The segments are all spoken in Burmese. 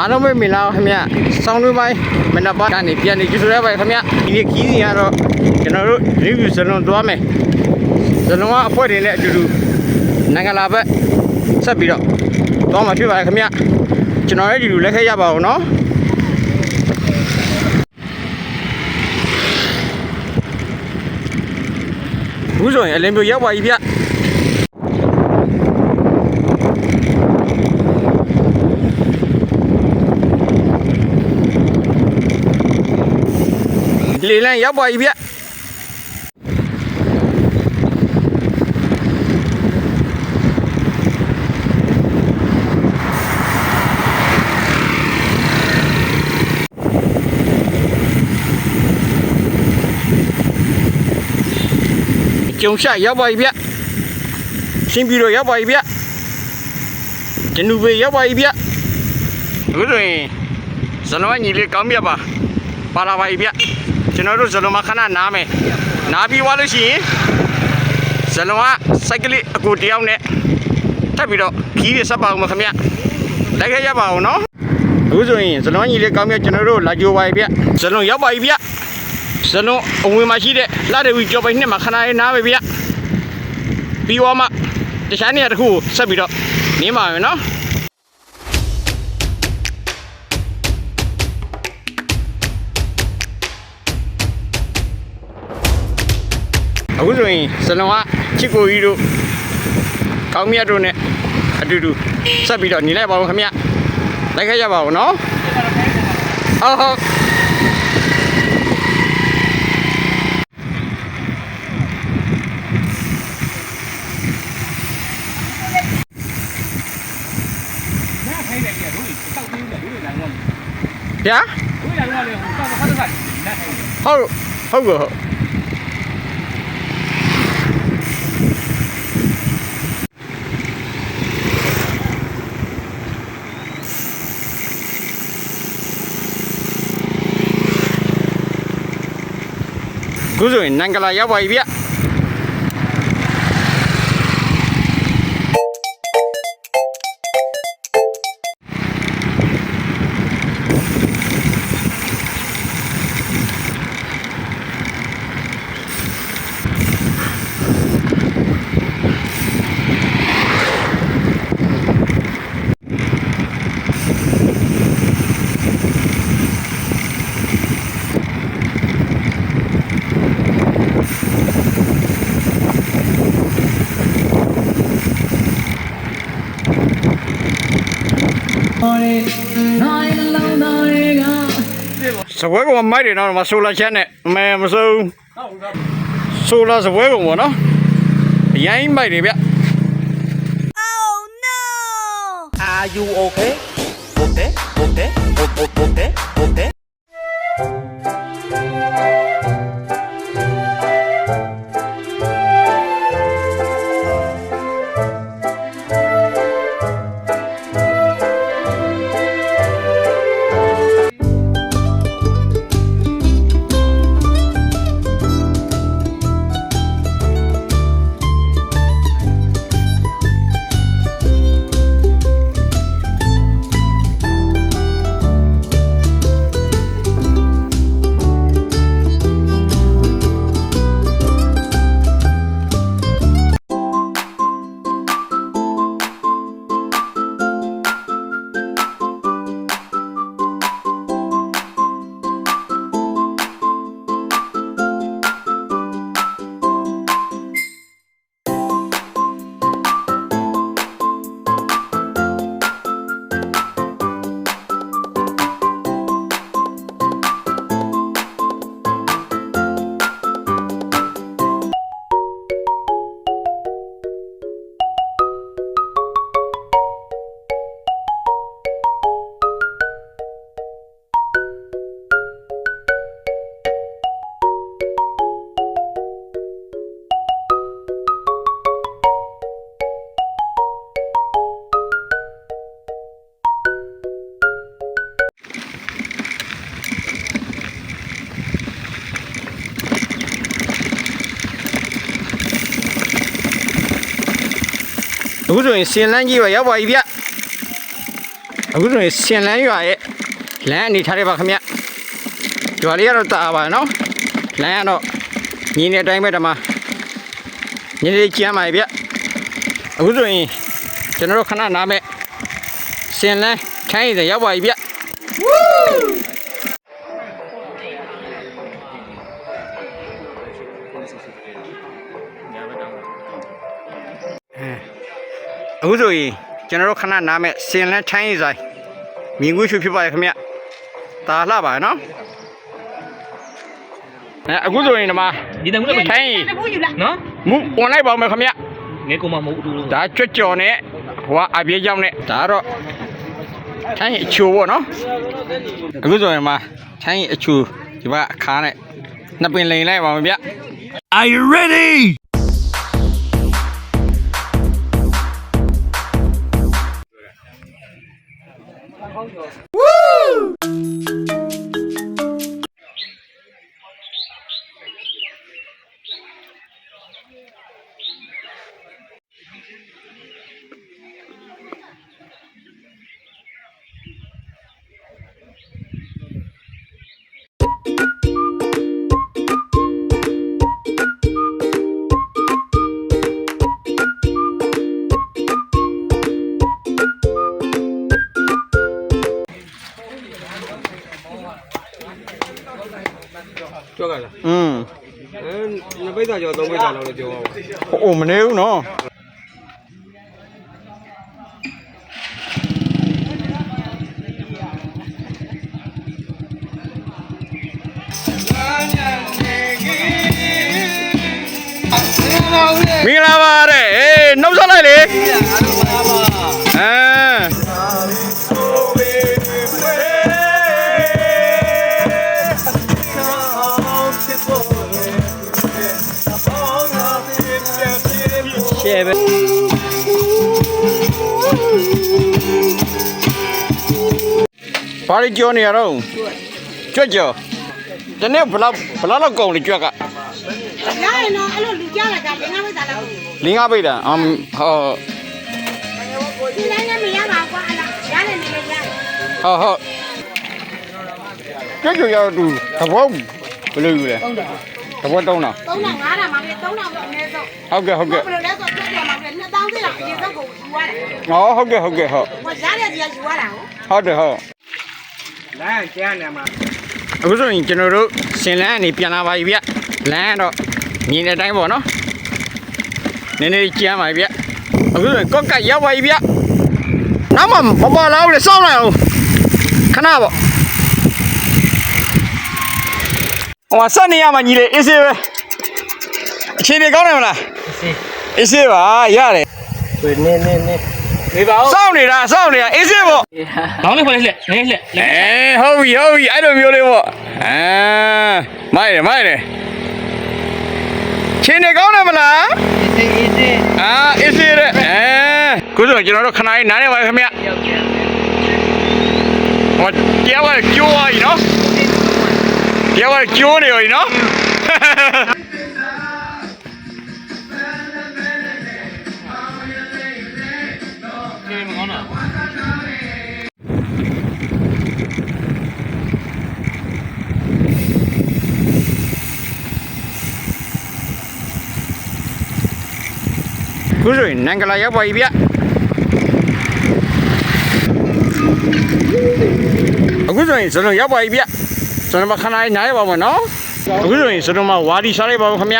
အားလုံးပဲမင်္ဂလာပါခင်ဗျစောင်းတွင်းပိုင်းမနက်ပိုင်းကနေပြန်နေကြိုဆိုရပါခင်ဗျဒီနေ့ခီးစဉ်ကတော့ကျွန်တော်တို့ review စလုံးသွားမယ်စလုံးကအဖွဲတွေနဲ့အတူတူနိုင်ငံလာဘက်ဆက်ပြီးတော့သွားမှာဖြစ်ပါတယ်ခင်ဗျကျွန်တော်လည်းဒီလိုလက်ခဲရပါအောင်နော်ဘူးဆိုရင်အလင်းပြရောက်ပါပြီဗျ လေလန်းရောက်ပါပြီဗျကျုံရှရောက်ပါပြီဗျရှင်းပြီးတော့ရောက်ပါပြီဗျကျနူပေရောက်ပါပြီဗျ အခုဆိုရင်ဇနဝညီလေးကောင်းမြတ်ပါပါလာပါပြီဗျကျွန်တော်တို့ဇလုံးမခဏနားမယ်နားပြီးသွားလို့ရှိရင်ဇလုံးကစိုက်ကလေးအကူတယောက်နဲ့ထပ်ပြီးတော့ခီးရဆက်ပါဦးမခင်ဗျလိုက်ခဲ့ရပါအောင်နော်အခုဆိုရင်ဇလုံးညီလေးကောင်းမြတ်ကျွန်တော်တို့လာကြိုပါပြီဗျဇလုံးရောက်ပါပြီဗျဇလုံးအဝင်မှာရှိတဲ့လာတဲ့ဝီကြော်ပိုင်နှစ်မှာခဏလေးနားပဲဗျပြီးသွားမှတခြားနေရာတစ်ခုကိုဆက်ပြီးတော့နင်းပါမယ်နော် အခုဆိုရင်ဇလွန်ကချစ်ကိုကြီးတို့ကောင်းမြတ်တို့နဲ့အတူတူဆက်ပြီးတော့ညီလိုက်ပါဦးခင်ဗျလိုက်ခဲ့ကြပါဦးနော်ဟုတ်ဟုတ်ဗျာဟုတ်ဟုတ်ကဲ့ ခုဆိုရင်နန်ကလာရောက်ပါပြီဗျ စပွဲကောင်မိုက်တယ်နော်မဆိုလာချက်နဲ့မဲမစိုးဆိုလာစပွဲကောင်ပေါ့နော်အရင်မိုက်တယ်ဗျ Oh no! Are you okay? Okay, အခုဆိုရင်စင်လန်းကြီးပဲရောက်ပါပြီဗျအခုဆိုရင်စင်လန်းရွာရဲ့လမ်းအနေထားတွေပါခင်ဗျရွာလေးကတော့တာပါနော်လမ်းကတော့ညီနေတိုင်းပဲဓမ္မညီလေးကျမ်းပါဗျအခုဆိုရင်ကျွန်တော်တို့ခဏနားမဲ့စင်လန်းထိုင်းရည်ရောက်ပါပြီဗျ အခုဆိုရင်ကျွန်တော်တို့ခဏနားမဲ့စင်လန်းထိုင်းရည်ဆိုင်မြင်ကွင်းရှုဖြစ်ပါရဲ့ခင်ဗျတာလှပါနော်အဲအခုဆိုရင်ဒီမှာဒီတံငွေကိုထိုင်းရည်နော်မူဝင်လိုက်ပါဦးမယ်ခင်ဗျငဲကိုမမဟုတ်ဘူးလို့ဒါကြွကြော်နဲ့ဟိုကအပြေးကြောင်းနဲ့ဒါကတော့ထိုင်းအချိုပေါ့နော်အခုဆိုရင်မှာထိုင်းအချိုဒီဘက်အခါနဲ့နှစ်ပင်လိန်လိုက်ပါမယ်ဗျ Are you ready? Woo! ကြွက်ကလားอืมအဲနှစ်ပိတ်သားကျော်သုံးပိတ်သားလောက်လည်းပြောပါဦးဟိုမနေဘူးနော်မင်္ဂလာပါတဲ့အေးနှုတ်ဆက်လိုက်လေ ဘာလို့ကြောနေရတော့ကြွက်ကြောဒီနေ့ဘလောက်ဘလောက်လောက်ကုန်လေကြွက်ကရရင်တော့အဲ့လိုလူကြလာကြလင်္ကားဝိဇာလောက်လင်းကားပိတ်တာအမ်ဟောဒီလည်းလည်းမရပါဘူးကွာအလားရတယ်နေလည်းရတယ်ဟောဟောကြွက်ကြောရတူသဘောဘယ်လိုယူလဲသဘောတုံးတာ3000 5000မှာပဲ3000တော့အနည်းဆုံးဟုတ်ကဲ့ဟုတ်ကဲ့ဘယ်လိုလဲဆိုတော့ပြောမှာပဲ2000သေးတာအရင်ဆုံးကိုယူရတယ်ဟောဟုတ်ကဲ့ဟုတ်ကဲ့ဟုတ်ဟိုရတဲ့ကြီးကယူရတာဟုတ်ဟုတ်တယ်ဟုတ် လမ်းကျန်းနေမှာအခုဆိုရင်ကျွန်တော်တို့စင်လန်းအနေပြန်လာပါပြီဗျလမ်းကတော့မြင်တဲ့အတိုင်းပေါ့နော်နည်းနည်းကြမ်းပါပြီဗျအခုဆိုရင်ကော့ကတ်ရောက်ပါပြီဗျနောက်မှမပေါ်လာဘူးလေစောင့်လိုက်အောင်ခဏပေါ့ဟိုမှာဆက်နေရမှာညီလေးအေးစေးပဲအခြေအနေကောင်းတယ်မလားအေးစေးပါရတယ်နေနေနေ နေပါဦးစောင့်နေတာစောင့်နေတာအေးစေးပေါ့လောင်းလေးဖွင့်လေးလှက်နည်းလှက်အဲဟုတ်ပြီဟုတ်ပြီအဲ့လိုမျိုးလေးပေါ့အာမိုက်တယ်မိုက်တယ်ချင်းနေကောင်းတယ်မလားအေးစေးအေးစေးအာအေးစေးတဲ့အဲခုဆိုကျွန်တော်တို့ခဏလေးနားနေပါခင်ဗျဟောတရားကကျိုးသွားပြီနော်တရားကကျိုးနေပြီနော် ခုဆိုရင်နန်ကလာရောက်ပါပြီဗျအခုဆိုရင်စလုံးရောက်ပါပြီဗျစလုံးမခဏလေးနားရပါမယ်နော်အခုဆိုရင်စလုံးမဝါဒီစားလိုက်ပါဦးခင်ဗျ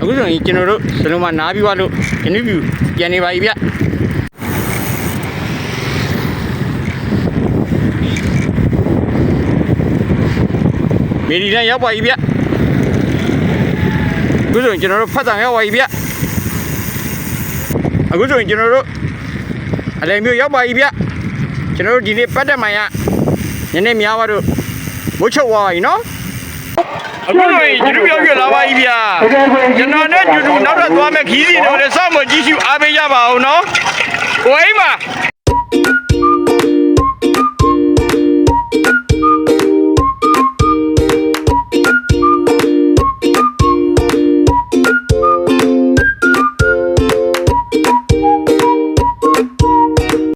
အခုဆိုရင်ကျွန်တော်တို့စလုံးမနားပြီးသွားလို့ interview ပြန်နေပါပြီဗျ မေဒီလန်ရောက်ပါပြီဗျအခုဆိုရင်ကျွန်တော်တို့ဖတ်တန်ရောက်ပါပြီဗျအခုဆိုရင်ကျွန်တော်တို့အလဲမျိုးရောက်ပါပြီဗျကျွန်တော်တို့ဒီနေ့ပတ်တက်မှန်ရနည်းနည်းများပါတို့မုတ်ချုပ်သွားပါပြီနော်အခုဆိုရင်ကျွန်တော်ရောက်ပြလာပါပြီဗျကျွန်တော်နဲ့တူတူနောက်ထပ်သွားမယ်ခီးစီတွေလည်းစောင့်မကြည့်ရှုအားပေးကြပါအောင်နော်ကိုအိမ်ပါ